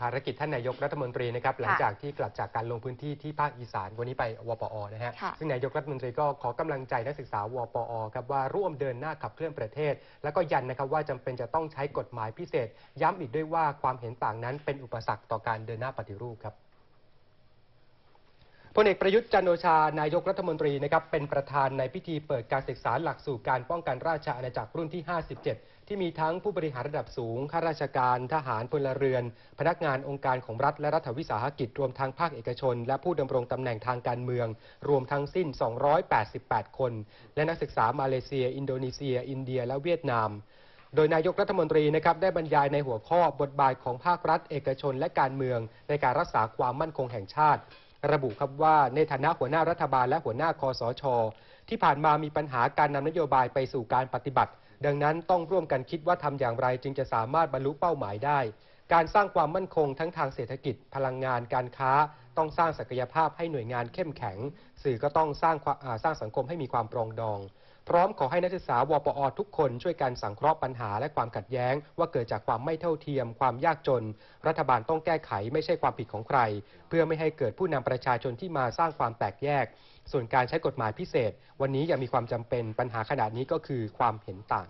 ภารกิจท่านนายกรัฐมนตรีนะครับหลังจากที่กลับจากการลงพื้นที่ที่ภาคอีสานวันนี้ไปวปอนะฮะค่ะ ซึ่งนายกรัฐมนตรีก็ขอกำลังใจนักศึกษาวปอครับว่าร่วมเดินหน้าขับเคลื่อนประเทศ แล้วก็ยันนะครับว่าจำเป็นจะต้องใช้กฎหมายพิเศษ ย้ำอีกด้วยว่าความเห็นต่างนั้นเป็นอุปสรรคต่อการเดินหน้าปฏิรูปครับ พลเอกประยุทธ์จันโอชานายกรัฐมนตรีนะครับเป็นประธานในพิธีเปิดการศึกษาหลักสู่การป้องกันราชอาณาจักรรุ่นที่ 57 ที่มีทั้งผู้บริหารระดับสูงข้าราชการทหารพลเรือน พนักงานองค์การของรัฐและรัฐวิสาหกิจรวมทั้งภาคเอกชน และผู้ดำรงตำแหน่งทางการเมือง รวมทั้งสิ้น 288 คน และนักศึกษามาเลเซีย อินโดนีเซีย อินเดีย และเวียดนามโดยนายกรัฐมนตรีนะครับได้บรรยายในหัวข้อบทบาทของภาครัฐ เอกชนและการเมือง ในการรักษาความมั่นคงแห่งชาติ ระบุครับว่าในฐานะหัวหน้ารัฐบาลและหัวหน้าคอสช ที่ผ่านมามีปัญหาการนำนโยบายไปสู่การปฏิบัติ ดังนั้นต้องร่วมกันคิดว่าทำอย่างไรจึงจะสามารถบรรลุเป้าหมายได้ การสร้างความมั่นคงทั้งทางเศรษฐกิจพลังงานการค้า ต้องสร้างศักยภาพให้หน่วยงานเข้มแข็ง สื่อก็ต้องสร้างสร้างสังคมให้มีความปรองดอง พร้อมขอให้นักศึกษาวปอทุกคนช่วยกันสังเคราะห์ปัญหาและความขัดแย้ง ว่าเกิดจากความไม่เท่าเทียม ความยากจน รัฐบาลต้องแก้ไขไม่ใช่ความผิดของใคร เพื่อไม่ให้เกิดผู้นำประชาชนที่มาสร้างความแตกแยก ส่วนการใช้กฎหมายพิเศษ วันนี้ยังมีความจำเป็นปัญหาขนาดนี้ก็คือความเห็นต่าง